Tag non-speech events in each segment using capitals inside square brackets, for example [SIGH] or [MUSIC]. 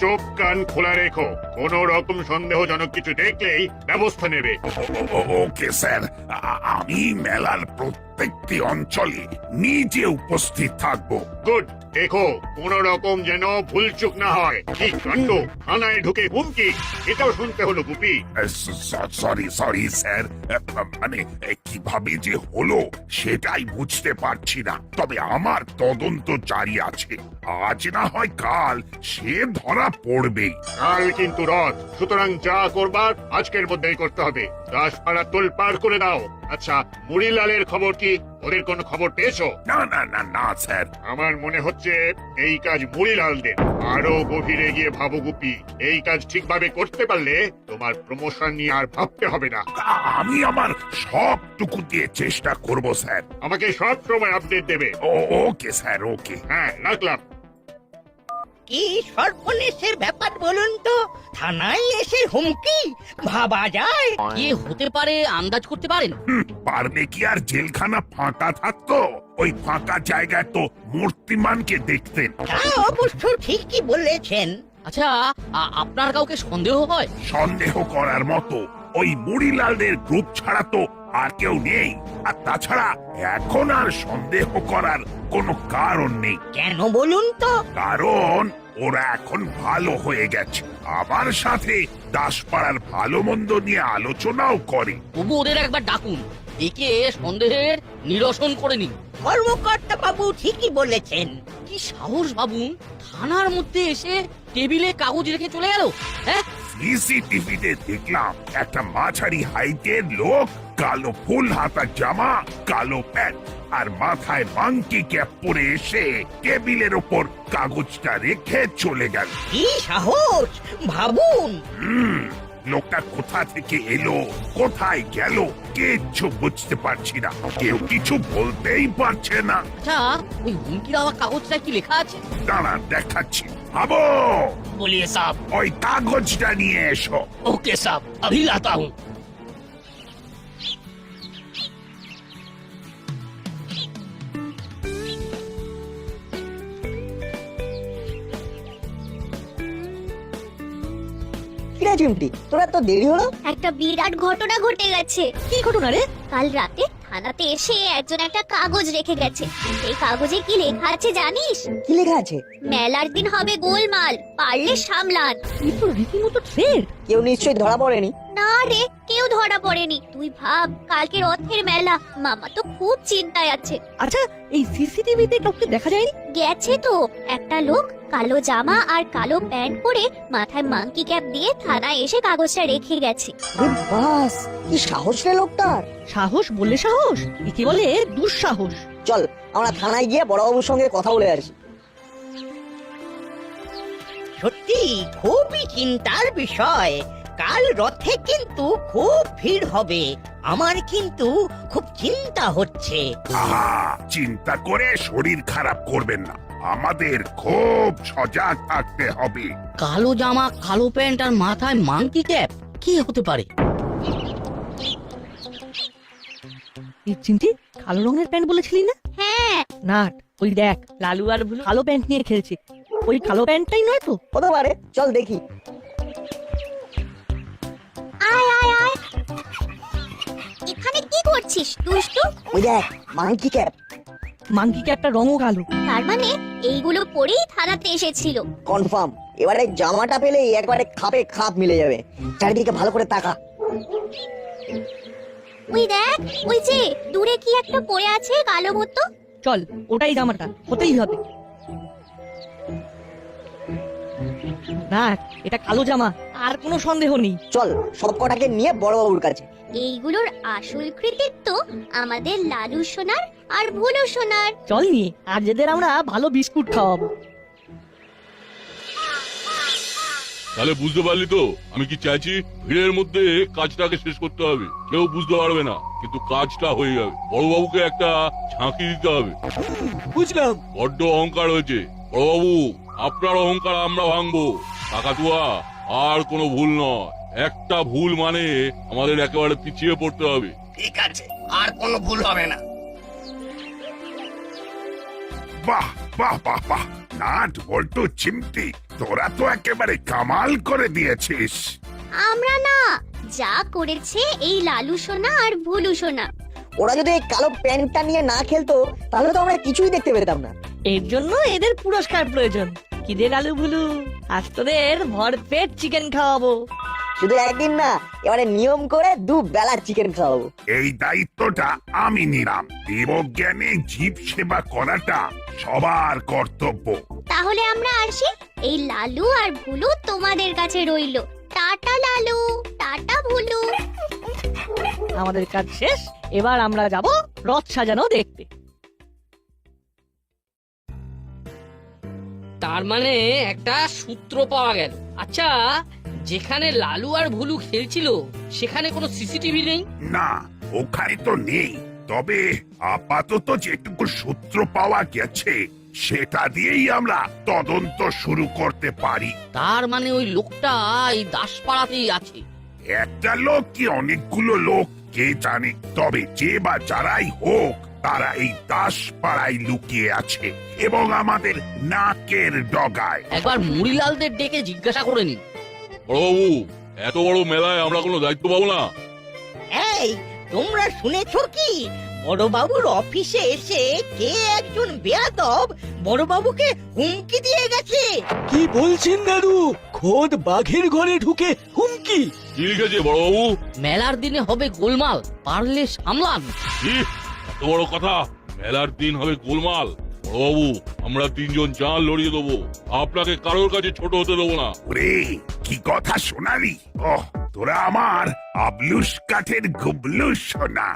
চোখ কান খোলা রেখো। কোন রকম সন্দেহজনক কিছু দেখলেই ব্যবস্থা নেবে। Okay sir. আমি মেলার প্রত্যেকটি অঞ্চলে নিজে উপস্থিত থাকব। গুড। দেখো কোন রকম যেন ভুলচুক না হয়। কি কাণ্ড? থানায় ঢুকে হুমকি। এটাও শুনতে হলো গুপি। Sorry sorry sir. মানে কীভাবে যে হলো সেটাই বুঝতে পারছি না। তবে আমার তদন্ত জারি আছে। আজ না হয় কাল সে ধরা পড়বেই। কাল কিন্তু রথ সুতরাং যা করবার আজকের মধ্যেই করতে হবে। দাসপাড়া তোল পার করে দাও। আচ্ছা মুড়িলালের খবর কি? ওদের কোনো খবর পেয়েছ? না না না না স্যার। আমার মনে হচ্ছে এই কাজ মুড়িলালদের। আরও গভীরে গিয়ে ভাবো গুপি এই কাজ ঠিকভাবে করতে পারলে তোমার প্রমোশন নিয়ে আর ভাবতে হবে না। আ- আমি আমার সবটুকু দিয়ে চেষ্টা করব স্যার। আমাকে সব সময় আপডেট দেবে। ও ওকে স্যার ওকে। হ্যাঁ রাখলাম। কি সর্বনেশের ব্যাপার বলুন তো? থানায় এসে হুমকি? ভাবা যায়। কি হতে পারে আন্দাজ করতে পারেন? হুম, পারলে কি আর জেলখানা ফাঁকা থাকতো? ওই ফাঁকা জায়গায় তো মূর্তিমানকে দেখতেন। তা অবশ্য ঠিকই বলেছেন। আচ্ছা আ- আপনার কাউকে সন্দেহ হয়? সন্দেহ করার মতো। ওই মুড়িলালদের গ্রুপ ছাড়া তো আর কেউ নেই। আর তাছাড়া এখন আর সন্দেহ করার কোনো কারণ নেই। কেন বলুন তো? কারণ ওরা এখন ভালো হয়ে গেছে। আমার সাথে দাসপাড়ার ভালো মন্দ নিয়ে আলোচনাও করে। তবু ওদের একবার ডাকুন। একে সন্দেহের নিরসন করে নিন। কর্মকর্তা বাবু ঠিকই বলেছেন। কি সাহস ভাবুন থানার মধ্যে এসে টেবিলে কাগজ রেখে চলে গেল? হ্যাঁ? সিসিটিভিতে দেখলাম একটা মাঝারি হাইটের লোক কালো ফুল হাতা জামা কালো প্যান্ট আর মাথায় মাংকি ক্যাপ পরে এসে টেবিলের ওপর কাগজটা রেখে চলে গেল। কি সাহস! ভাবুন! হুম লোকটা কোথা থেকে এলো কোথায় গেল কিচ্ছু বুঝতে পারছি না কেউ কিছু বলতেই পারছে না আচ্ছা ওই হুমকি দেওয়া কাগজটা কি লেখা আছে দাঁড়া দেখাচ্ছি ভাবো बोलिए साहब ওই কাগজটা নিয়ে এসো ओके साहब अभी लाता हूँ চিমটি? তোরা তো দেরি হলো? একটা বিরাট ঘটনা ঘটে গেছে। কি ঘটনা রে? কাল রাতে থানাতে এসে একজন একটা কাগজ রেখে গেছে। এই কাগজে কি লেখা আছে জানিস? কি লেখা আছে? মেলার দিন হবে গোলমাল পারলে সামলান। কিন্তু রীতিমতো কেউ নিশ্চয়ই ধরা পড়েনি। না রে কেউ ধরা পড়েনি। তুই ভাব কালকে রথের মেলা। মামা তো খুব চিন্তায় আছে। আচ্ছা এই সিসিটিভিতে কাউকে দেখা যায়নি? গেছে তো। একটা লোক কালো জামা আর কালো প্যান্ট পরে মাথায় মাংকি ক্যাপ দিয়ে থানায় এসে কাগজটা রেখে গেছে। বাস কি সাহস রে লোকটার? সাহস বললে সাহস একে বলে দুঃসাহস? চল আমরা থানায় গিয়ে বড়বাবুর সঙ্গে কথা বলে আসি। সত্যি খুবই চিন্তার বিষয়। কাল রথে কিন্তু খুব ভিড় হবে। আমার কিন্তু খুব চিন্তা হচ্ছে। আহা চিন্তা করে শরীর খারাপ করবেন না। আমাদের খুব সজাগ থাকতে হবে। কালো জামা কালো প্যান্ট আর মাথায় মাংকি ক্যাপ কি হতে পারে? চিন্তি কালো রঙের প্যান্ট বলেছিলি না? হ্যাঁ। না ওই দেখ লালু আর ভুলু কালো প্যান্ট নিয়ে খেলছে। ওই কালো প্যান্টটাই নয় তো? হতে পারে চল দেখি। করছিস দুষ্টু? ওই দেখ মাংকি ক্যাপ। মাংকি ক্যাপটা রঙও কালো। তার মানে এইগুলো পরেই থানাতে এসেছিল। কনফার্ম এবারে জামাটা পেলে একবারে খাপে খাপ মিলে যাবে। চারিদিকে ভালো করে তাকা। ওই দেখ ওই যে দূরে কি একটা পড়ে আছে কালো মতো? চল ওটাই জামাটা হতেই হবে। না এটা কালো জামা আর কোনো সন্দেহ নেই। চল সব কটাকে নিয়ে বড়বাবুর কাছে। এইগুলোর আসল কৃতিত্ব আমাদের লালু সোনার আর ভুলো সোনার। চল নিয়ে আর যেদের আমরা ভালো বিস্কুট খাওয়াবো। তাহলে বুঝতে পারলি তো আমি কি চাইছি ভিড়ের মধ্যে কাজটাকে শেষ করতে হবে। কেউ বুঝতে পারবে না কিন্তু কাজটা হয়ে যাবে। বড়বাবুকে একটা ঝাঁকি দিতে হবে। বুঝলাম। বড্ড অহংকার হয়েছে। বড়বাবু আপনার অহংকার আমরা ভাঙবো। কাকাতুয়া আর কোনো ভুল নয়। একটা ভুল মানে আমাদের একেবারে পিছিয়ে পড়তে হবে। ঠিক আছে আর কোনো ভুল হবে না। বাহ বাহ বাহ বাহ। নাট বল্টু চিমটি তোরা তো একেবারে কামাল করে দিয়েছিস। আমরা না যা করেছে এই লালু সোনা আর ভুলু সোনা। ওরা যদি এই কালো প্যান্টটা নিয়ে না খেলতো তাহলে তো আমরা কিছুই দেখতে পেতাম না। এর জন্য এদের পুরস্কার প্রয়োজন। কিরে লালু ভুলু? আজ তোদের ভরপেট চিকেন খাওয়াবো। শুধু একদিন না এবারে নিয়ম করে দু বেলা চিকেন খাওয়াবো। এই দায়িত্বটা আমি নিলাম। দেবজ্ঞানে জীব সেবা করাটা সবার কর্তব্য। তাহলে আমরা আসি। এই লালু আর ভুলু তোমাদের কাছে রইল। Tata Lalu tata Bhulu. আমাদের কাজ শেষ। এবার আমরা যাব রথ সাজানো দেখতে। তার মানে একটা সূত্র পাওয়া গেল। আচ্ছা যেখানে লালু আর ভুলু খেলছিল সেখানে কোনো সিসিটিভি নেই? না ওখানে তো নেই। তবে আপাতত যেটুকু সূত্র পাওয়া গেছে সেটা দিয়েই আমরা তদন্ত শুরু করতে পারি। তার মানে ওই লোকটা এই দাসপাড়াতেই আছে। একটা লোক কি অনেকগুলো লোক কে জানে? তবে যে বা যারাই হোক তারা এই দাসপাড়ায় লুকিয়ে আছে এবং আমাদের নাকের ডগায়। একবার মুড়িলালদের ডেকে জিজ্ঞাসা করে নিন। বড়বাবু এত বড় মেলায় আমরা কোনো দায়িত্ব পাবো না। এই তোমরা শুনেছো কি? বড়বাবুর অফিসে এসে কে একজন বেয়াদব বড়বাবুকে হুমকি দিয়ে গেছে? কি বলছেন দাদু? খোদ বাঘের ঘরে ঢুকে হুমকি। কি লিখেছে বড়বাবু। মেলার দিনে হবে গোলমাল পারলে সামলান। কি এত বড় কথা। মেলার দিন হবে গোলমাল। বড়বাবু আমরা তিনজন জান লড়িয়ে দেবো। আপনাকে কারোর কাছে ছোট হতে দেবো না। ওরে কি কথা শোনালি ওহ তোরা আমার আবলুস কাঠের গুবলু সোনা।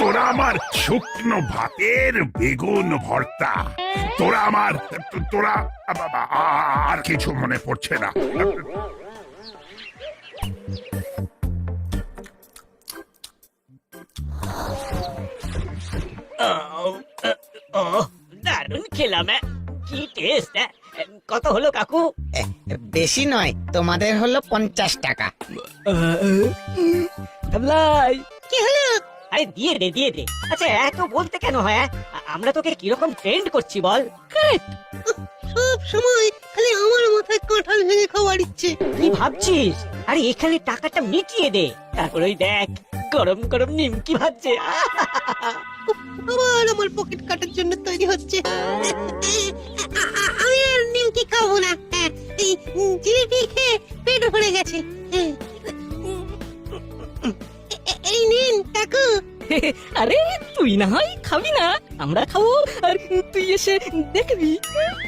তোরা আমার শুকনো ভাতের বেগুন ভর্তা। তোরা আমার তোরা আর কিছু মনে পড়ছে না। দারুণ খেলাম কি টেস্ট কত হলো কাকু? বেশি নয় তোমাদের হলো পঞ্চাশ টাকা। কি হলো? আরে দিয়ে দে দিয়ে দে। আচ্ছা এত বলতে কেন হয় আ- আমরা তোকে কীরকম ট্রেন্ড করছি বল। সব সময় খালি আমার মাথায় কাঁঠাল ভেঙে খাওয়ার ইচ্ছে। কি ভাবছিস? আরে এখানে টাকাটা মিটিয়ে দে। তারপর ওই দেখ গরম গরম নিমকি ভাজছে। আবার আমার পকেট কাটার জন্য তৈরি হচ্ছে। আমি আর নিমকি খাব না। হ্যাঁ, এই জিলিপি খেয়ে পেট ভরে গেছে। হ্যাঁ। এই নিন কাকু। আরে তুই না হয় খাবি না। আমরা খাব আর তুই এসে দেখবি।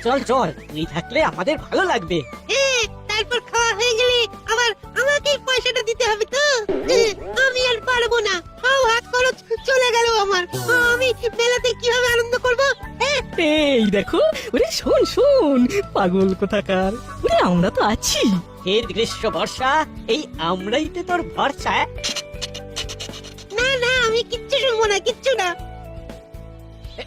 চল চল তুই থাকলে আমাদের ভালো লাগবে। হ্যাঁ, খাওয়া হয়ে গেলে আবার আমাকেই পয়সাটা দিতে হবে তো? আমি আর পারব না। সব হাত খরচ চলে গেল আমার। আমি মেলাতে কীভাবে আনন্দ করব? এই দেখো ওরে শোন শোন পাগল কোথাকার। ওরে আমরা তো আছি। হে গ্রীষ্ম বর্ষা এই আমরাই তো তোর ভরসা। না না আমি কিচ্ছু শুনব না কিচ্ছু না।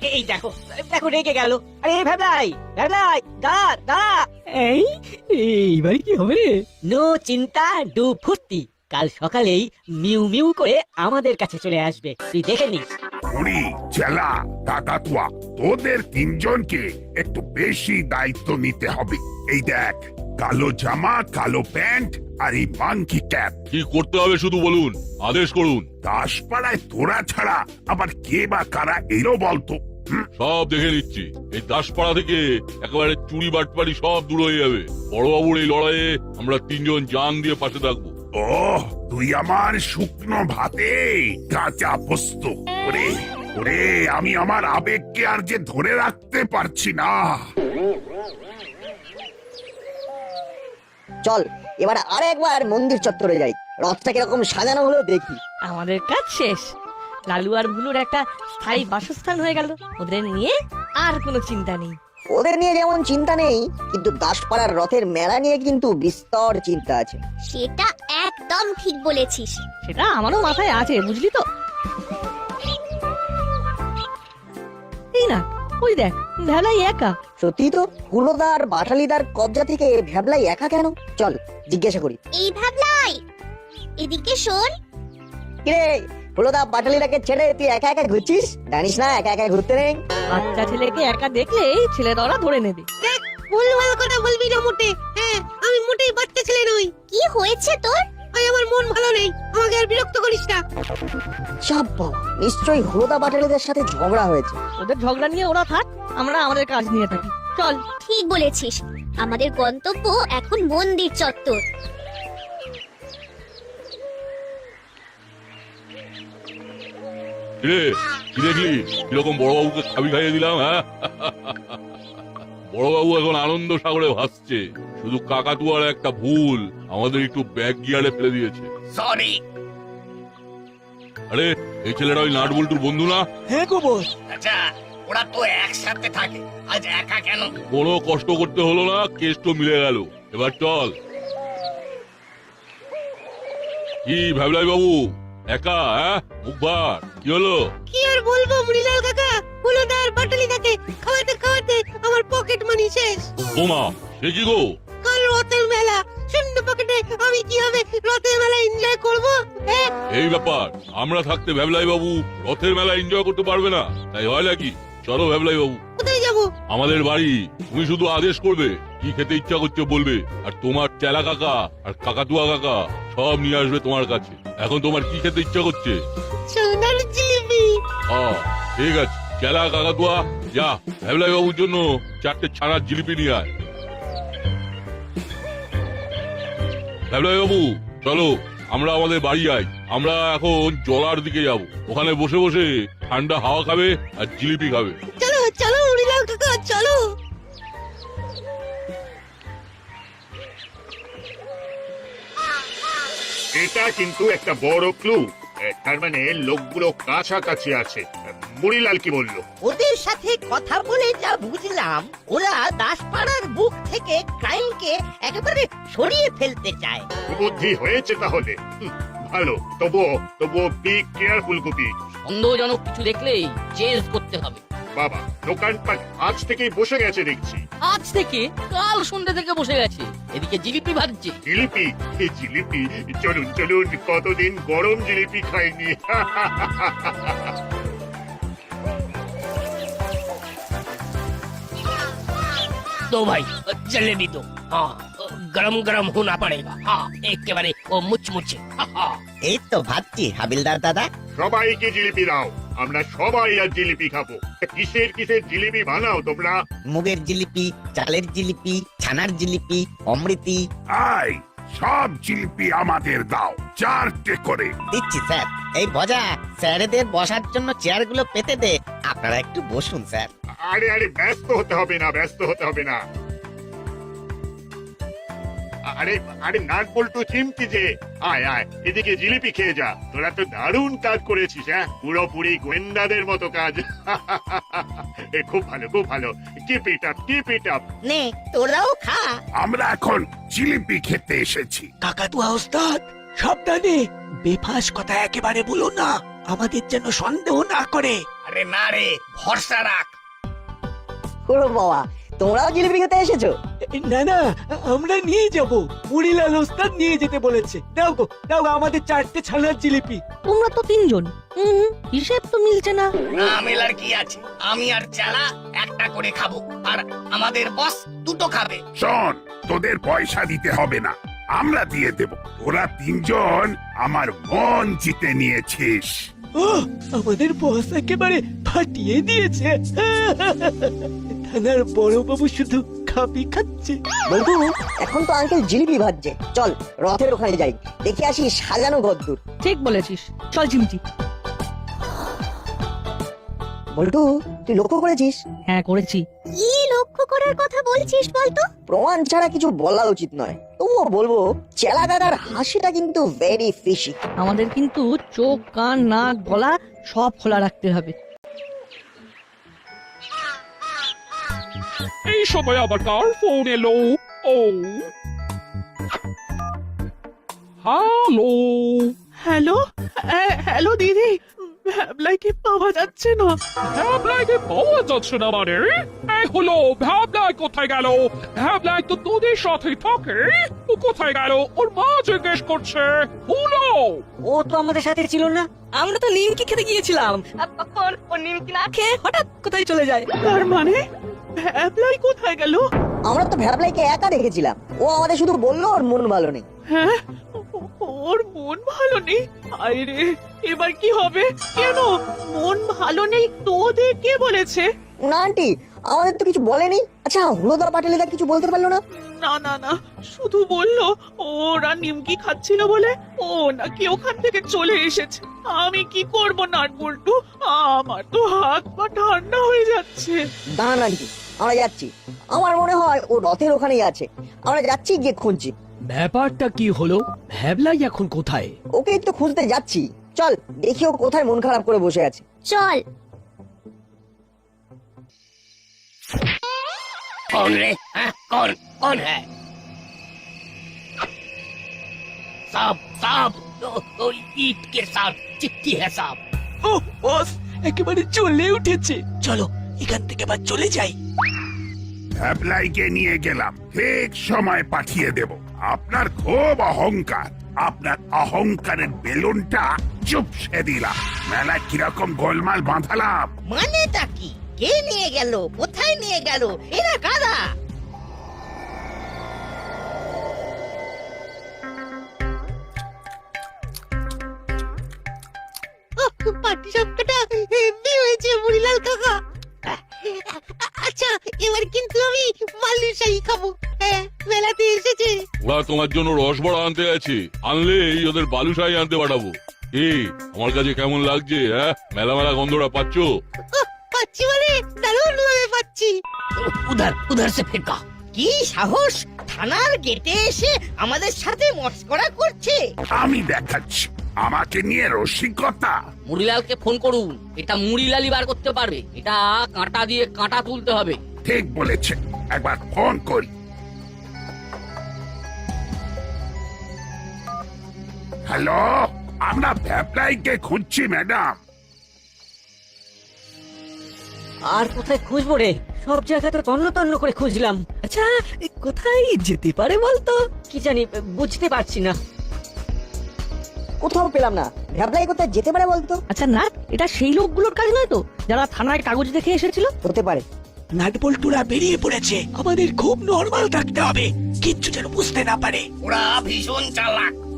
এই দেখো দেখো রেগে গেল। আরে ভেবলাই ভেবলাই দা দা। এই এইবার কি হবে? রে নো চিন্তা ডু ফুর্তি। কাল সকালেই মিউ মিউ করে আমাদের কাছে চলে আসবে। তুই দেখে নিস। কুড়ি চেলা কাকাতুয়া তোদের তিনজনকে একটু বেশি দায়িত্ব নিতে হবে। এই দেখ। কালো জামা কালো প্যান্ট আর এই মাংকি ক্যাপ। কি করতে হবে শুধু বলুন? আদেশ করুন। দাসপাড়ায় তোরা ছাড়া আবার কে বা কারা এলো বলতো? হুম? সব দেখে নিচ্ছি। এই দাসপাড়া থেকে একেবারে চুরি বাটপাড়ি সব দূর হয়ে যাবে। বড়বাবুর এই লড়াইয়ে আমরা তিনজন জান দিয়ে পাশে থাকব। ও তুই আমার শুকনো ভাতে কাঁচা পোস্ত। ওরে ওরে আমি আমার আবেগকে আর যে ধরে রাখতে পারছি না। চল এবার আর একবার মন্দির চত্বরে যাই। রথটা কীরকম সাজানো হলো দেখি। আমাদের কাজ শেষ। লালু আর ভুলুর একটা স্থায়ী বাসস্থান হয়ে গেল। ওদের নিয়ে আর কোনো চিন্তা নেই। ওদের নিয়ে যেমন চিন্তা নেই কিন্তু দাসপাড়ার রথের মেলা নিয়ে কিন্তু বিস্তর চিন্তা আছে। সেটা একদম ঠিক বলেছিস। সেটা আমারও মাথায় আছে বুঝলি তো? ওই দেখ ভেলাই একা। সত্যি তো হুলোদার বাটালিদার কবজা থেকে ভ্যাবলাই একা কেন? চল জিজ্ঞাসা করি। এই ভাবলাই! এদিকে শোন। কিরে হুলোদা বাটালিদাকে ছেড়ে তুই একা একা ঘুরছিস? জানিস না একা একা ঘুরতে নেই? বাচ্চা ছেলেকে একা দেখলেই ছেলে দরা ধরে নেবে। ভুল ভালো কথা বলবি না মোটে। হ্যাঁ আমি মোটেই বাচ্চা ছেলে নই। কি হয়েছে তোর? আজ আমার মন ভালো নেই। আমাকে আর বিরক্ত করিস না। সব বাবা নিশ্চয়ই হলদা বাটালিদের সাথে ঝগড়া হয়েছে। ওদের ঝগড়া নিয়ে ওরা থাক আমরা আমাদের কাজ নিয়ে থাকি। চল। ঠিক বলেছিস। আমাদের গন্তব্য এখন মন্দির চত্বর। রে কি দেখলি? কীরকম বড়বাবুকে খাবি খাইয়ে দিলাম হ্যাঁ? বড়বাবু এখন আনন্দ সাগরে ভাসছে। শুধু কাকাতুয়ার একটা ভুল আমাদের একটু ব্যাগ গিয়ারে ফেলে দিয়েছে। সরি আরে এই ছেলেটা ওই নাটবল্টুর বন্ধু না? হ্যাঁ গো বস। আচ্ছা ওরা তো একসাথে থাকে আজ একা কেন? কোনো কষ্ট করতে হলো না তো মিলে গেল। এবার চল। কি ভাবলাই বাবু একা হ্যাঁ? মুখবার কি হলো? কি আর বলব মুড়িলাল কাকা? হলুদার বাটালি থাকে খাওয়াতে খাওয়াতে আমার পকেট মানি শেষ। বোমা সে কি গো? কাল রথের মেলা। শূন্য পকেটে আমি কীভাবে রথের মেলা এনজয় করব? হ্যাঁ এই ব্যাপার আমরা থাকতে ভ্যাবলাই বাবু রথের মেলা এনজয় করতে পারবে না। তাই হয় নাকি? চলো ভ্যাবলাই বাবু। কোথায় যাব? আমাদের বাড়ি। তুমি শুধু আদেশ করবে কি খেতে ইচ্ছা করছে বলবে। আর তোমার চেলা কাকা আর কাকাতুয়া কাকা সব নিয়ে আসবে তোমার কাছে। এখন তোমার কি খেতে ইচ্ছা করছে? সোনার জিলিপি। আ, ঠিক আছে। চেলা কাকাতুয়া যা ভ্যাবলাই বাবুর জন্য চারটে ছানার জিলিপি নিয়ে আয়। ভ্যাবলাই বাবু চলো আমরা আমাদের বাড়ি যাই। আমরা এখন জলার দিকে যাব। ওখানে বসে বসে ঠান্ডা হাওয়া খাবে আর জিলিপি খাবে। চলো চলো মুড়িলাল কাকা চলো। এটা কিন্তু একটা বড় ক্লু। তার মানে লোকগুলো কাছাকাছি আছে। মুড়িলাল কি বলল ওদের সাথে কথা বলে যা বুঝলাম ওরা দাসপাড়ার বুক থেকে ক্রাইমকে একেবারে সরিয়ে ফেলতে চায়। বুদ্ধি হয়েছে তাহলে। হুম, ভালো। তবুও তবুও বি কেয়ারফুল গুপি। সন্দেহজনক কিছু দেখলেই চেঞ্জ করতে হবে। বাবা দোকানপাট আজ থেকেই বসে গেছে দেখছি। আজ থেকে কাল সন্ধ্যে থেকে বসে গেছে। এদিকে জিলিপি ভাজছে। জিলিপি? এই জিলিপি চলুন চলুন কতদিন গরম জিলিপি খাইনি। [LAUGHS] दो भाई जलेबी दो हाँ गरम गरम होना पड़ेगा हाँ একেবারে ও মুচমুচে [LAUGHS] हाँ এই তো ভাবছি হাবিলদার দাদা সবাইকে জিলিপি দাও আমরা সবাই আর জিলিপি খাবো তা কিসের কিসের জিলিপি বানাও তোমরা মুগের জিলিপি চালের জিলিপি ছানার জিলিপি অমৃতি আই সব জিলিপি আমাদের দাও চারটে করে দিচ্ছি স্যার এই ভজা স্যারেদের বসার জন্য চেয়ারগুলো পেতে দে আপনারা একটু বসুন স্যার। আরে আরে ব্যস্ত হতে হবে না ব্যস্ত হতে হবে না। আরে আরে নাট বল্টু চিমটি যে। আয় আয় এদিকে জিলিপি খেয়ে যা। তোরা তো দারুণ কাজ করেছিস হ্যাঁ? পুরোপুরি গোয়েন্দাদের মতো কাজ। [LAUGHS] এ খুব ভালো খুব ভালো। Keep it up keep it up নে তোরাও খা। আমরা এখন জিলিপি খেতে এসেছি। কাকাতুয়া ওস্তাদ সাবধানে। বেফাস কথা একেবারে বলো না। আমাদের যেন সন্দেহ না করে। আরে না রে ভরসা রাখ। ওরে বাবা তোমরাও জিলিপি খেতে এসেছ? না না আমরা নিয়ে যাব। মুড়িলাল ওস্তাদ নিয়ে যেতে বলেছে। দাও গো দাও গো, আমাদের চারটে ছানার জিলিপি। তোমরা তো তিনজন। হুম হিসেব তো মিলছে না। না মেলার কি আছে? আমি আর চালা একটা করে খাব আর আমাদের বস দুটো খাবে। শোন তোদের পয়সা দিতে হবে না। আমরা দিয়ে দেব। তোরা তিনজন আমার মন জিতে নিয়েছিস। ও আমাদের বস একেবারে ফাটিয়ে দিয়েছে। থানার বড়বাবু শুধু খাবি খাচ্ছে। বলটু এখন তো আঙ্কেল জিলিপি ভাজছে। চল রথের ওখানে যাই। দেখে আসি সাজানো ঘরদূর। ঠিক বলেছিস। চল চিমটি বলটু তুই লক্ষ্য করেছিস? হ্যাঁ করেছি। কি লক্ষ্য করার কথা বলছিস বলতো? প্রমাণ ছাড়া কিছু বলা উচিত নয়। তবুও বলব চেলা দাদার হাসিটা কিন্তু ভেরি ফিশি আমাদের কিন্তু চোখ কান নাক গলা সব খোলা রাখতে হবে। এই সময় আবার কার ফোন এলো? ও। হ্যালো হ্যালো হ্যালো দিদি। ভ্যাবলাইকে পাওয়া যাচ্ছে না। ভ্যাবলাইকে পাওয়া যাচ্ছে না মানে? এই হলো ভ্যাবলাই কোথায় গেল? ভ্যাবলাই তো তোদের সাথে থাকে। ও কোথায় গেল? ওর মা জিজ্ঞেস করছে। হলো ও তো আমাদের সাথে ছিল না। আমরা তো নিমকি খেতে গিয়েছিলাম। তখন ও নিমকি না খেয়ে হঠাৎ কোথায় চলে যায়? তার মানে? ভ্যাবলাই কোথায় গেল? আমরা তো ভ্যাবলাইকে একা দেখেছিলাম। ও আমাদের শুধু বলল ওর মন ভালো নেই। হ্যাঁ? ওর মন ভালো নেই? আরে এবার কি হবে? কেন? মন ভালো নেই তোদের কে বলেছে? না আন্টি আমাদের তো কিছু বলেনি। আচ্ছা হুলোদা পাটিলিদা কিছু বলতে পারল না? না না না শুধু বলল ওরা নিমকি খাচ্ছিল বলে ও নাকি ওখান থেকে চলে এসেছে। আমি কি করব নাট বল্টু? আমার তো হাত পা ঠান্ডা হয়ে যাচ্ছে। দাঁড়ান আন্টি আমরা যাচ্ছি। আমার মনে হয় ও রথের ওখানেই আছে। আমরা যাচ্ছি গিয়ে খুঁজছি। ব্যাপারটা কি হলো? ভ্যাবলাই এখন কোথায়? ওকেই তো খুঁজতে যাচ্ছি। চল দেখি ও কোথায় মন খারাপ করে বসে আছে চল कौन रे हाँ? कौन कौन है सांप सांप ओ, ओ, ईट के साथ चिट्ठी है सांप ও বস একেবারে চলে উঠেছে চলো এখান থেকে এবার চলে যাই ভ্যাবলাইকে নিয়ে গেলাম ঠিক সময় পাঠিয়ে দেব আপনার খুব অহংকার আপনার অহংকারের বেলুনটা চুপসে দিলাম মেলা কীরকম গোলমাল বাঁধালাম। মানেটা কি? কে নিয়ে গেল? কোথায় নিয়ে গেল? এরা কারা? পাটি সাপটা হেভি হয়েছে, মুড়িলাল কাকা। আচ্ছা এবার কিন্তু আমি খাব। হ্যাঁ মেলাতে এসেছে। ওরা তোমার জন্য রসবড়া আনতে আছে ওদের আনতে পাঠাবো। আমার কাছে কেমন লাগছে হ্যাঁ? মেলা মেলা গন্ধটা পাচ্ছ? পাচ্ছি বলে দারুণ ভাবে পাচ্ছি। উধার উধার সে ফেকা কি সাহস? থানার গেটে এসে আমাদের সাথে মস্করা করছে। আমি দেখাচ্ছি। আমাকে নিয়ে রসিকতা। মুড়িলালকে ফোন করুন। এটা মুড়িলালই বার করতে পারবে। এটা কাঁটা দিয়ে কাঁটা তুলতে হবে। ঠিক বলেছে। একবার ফোন করি। হ্যালো আমরা ভ্যাবলাইকে খুঁজছি ম্যাডাম। আর কোথায় খুঁজবো রে? সব জায়গাতে তন্ন তন্ন করে খুঁজলাম। আচ্ছা এ কোথায় যেতে পারে বলতো? কি জানি বুঝতে পারছি না। কোথাও পেলাম না। ভ্যাবলাই কোথায় যেতে পারে বলতো? আচ্ছা না এটা সেই লোকগুলোর কাজ নয় তো? যারা থানায় কাগজ দেখে এসেছিল? হতে পারে। নাটবল্টুরা বেরিয়ে পড়েছে। আমাদের খুব নর্মাল থাকতে হবে। কিচ্ছু যেন বুঝতে না পারে। ওরা ভীষণ চালাক।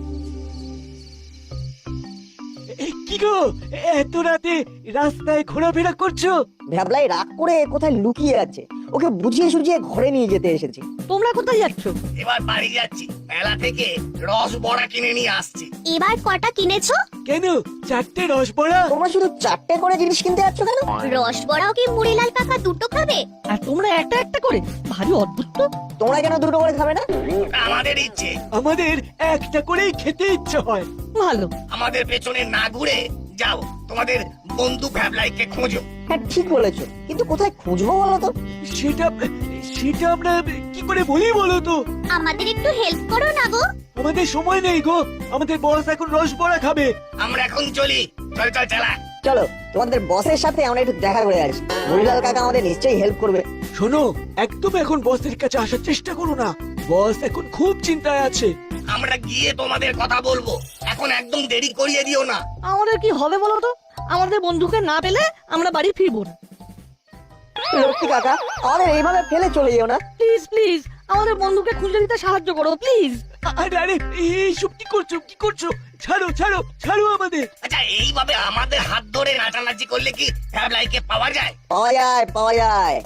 এ, কি গো? এত রাতে রাস্তায় ঘোরাফেরা করছ? ভ্যাবলাই রাগ করে কোথায় লুকিয়ে আছে? ওকে বুঝিয়ে সুঝিয়ে ঘরে নিয়ে যেতে এসেছি। তোমরা কোথায় যাচ্ছ? এবার বাড়ি যাচ্ছি। মেলা থেকে রস বড়া কিনে নিয়ে আসছি। এবার কটা কিনেছো? কেন? চারটে রসবড়া তোমরা শুধু চারটে করে জিনিস কিনতে যাচ্ছ কেন? রস বড়াও কি মুড়িলাল কাকা দুটো খাবে? আর তোমরা একটা একটা করে? ভারী অদ্ভুত তো। তোমরা কেন দুটো করে খাবে না? আমাদের ইচ্ছে। আমাদের একটা করেই খেতে ইচ্ছে হয়। ভালো। আমাদের পেছনে না ঘুরে যাও তোমাদের বন্ধু ভ্যাবলাইকে খোঁজো। হ্যাঁ ঠিক বলেছ। কিন্তু কোথায় খুঁজবো বলো তো? সেটা সেটা আমরা কি করে বলি বলো তো? আমাদের একটু হেল্প করো না গো। আমাদের সময় নেই গো। আমাদের বস এখন রসবড়া খাবে। আমরা এখন চলি। চল চল চালা। চলো তোমাদের বসের সাথে আমরা একটু দেখা করে আসি। মহিলাল কাকা আমাদের নিশ্চয়ই হেল্প করবে। শোনো একদম এখন বসের কাছে আসার চেষ্টা করো না। বস এখন খুব চিন্তায় আছে। আমরা গিয়ে তোমাদের কথা বলব। এখন একদম দেরি করিয়ে দিও না। আমাদের কি হবে বলো তো? আমাদের বন্ধুকে না পেলে আমরা বাড়ি ফিরবো না। লক্ষ্মী কাকা আমাদের এইভাবে ফেলে চলে যেও না। প্লিজ প্লিজ আমাদের বন্ধুকে খুঁজে দিতে সাহায্য করো প্লিজ। আরে আরে এইসব কি করছ? কি করছ? ছাড়ো ছাড়ো ছাড়ো আমাদের। আচ্ছা এইভাবে আমাদের হাত ধরে নাচানাচি করলে কি পাওয়া যায়? পাওয়া যায় পাওয়া যায়।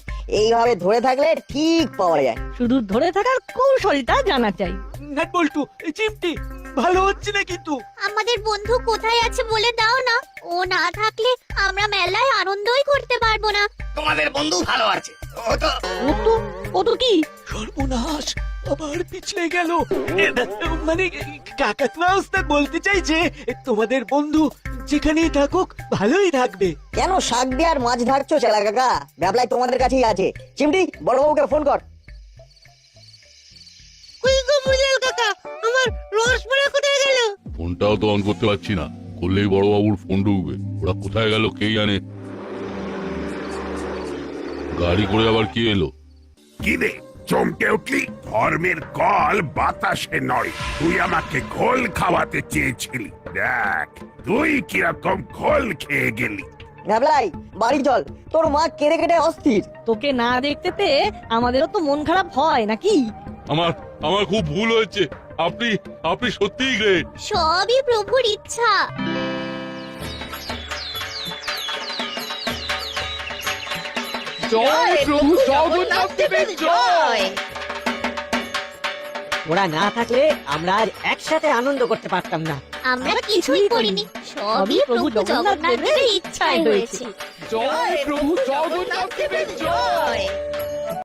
এইভাবে ধরে থাকলে ঠিক পাওয়া যায়। শুধু ধরে থাকার কৌশলটা জানা চাই। নাট বল্টু চিমটি। ভালো হচ্ছে না কিন্তু। আমাদের বন্ধু কোথায় আছে বলে দাও না। ও না থাকলে আমরা মেলায় আনন্দই করতে পারব না। তোমাদের বন্ধু ভালো আছে। ও তো ও তো ও তো কি? সর্বনাশ আবার পিছলে গেল। মানে কাকাতুয়া ওস্তাদ বলতে চাইছে তোমাদের বন্ধু যেখানেই থাকুক ভালোই থাকবে। কেন শাক দিয়ে আর মাছ ধারছো চেলা কাকা? ব্যাবলাই তোমাদের কাছেই আছে। চিমটি বড়বাবুকে ফোন কর। কই গো মুড়িলাল কাকা? আমার রসবড়া কোথায় গেল? ফোনটাও তো অন করতে পারছি না। করলেই বড়বাবুর ফোন ঢুকবে। ওরা কোথায় গেল কে জানে? গাড়ি করে আবার কি এলো? কি রে চমকে উঠলি? ধর্মের কল বাতাসে নয় তুই আমাকে ঘোল খাওয়াতে চেয়েছিলি। দেখ তুই কীরকম ঘোল খেয়ে গেলি। ভ্যাবলাই বাড়ি চল। তোর মা কেড়ে কেটে অস্থির। তোকে না দেখতে পেয়ে আমাদেরও তো মন খারাপ হয় নাকি? আমার আমার খুব ভুল হয়েছে। আপনি আপনি সত্যিই গ্রেট সবই প্রভুর ইচ্ছা। জয় প্রভু জগন্নাথ দেবের জয়। ওরা না থাকলে আমরা আর একসাথে আনন্দ করতে পারতাম না। আমরা কিছুই করিনি। সবই প্রভু জগন্নাথ দেবের ইচ্ছায় হয়েছে। জয় প্রভু জগন্নাথ দেবের জয়। জয়।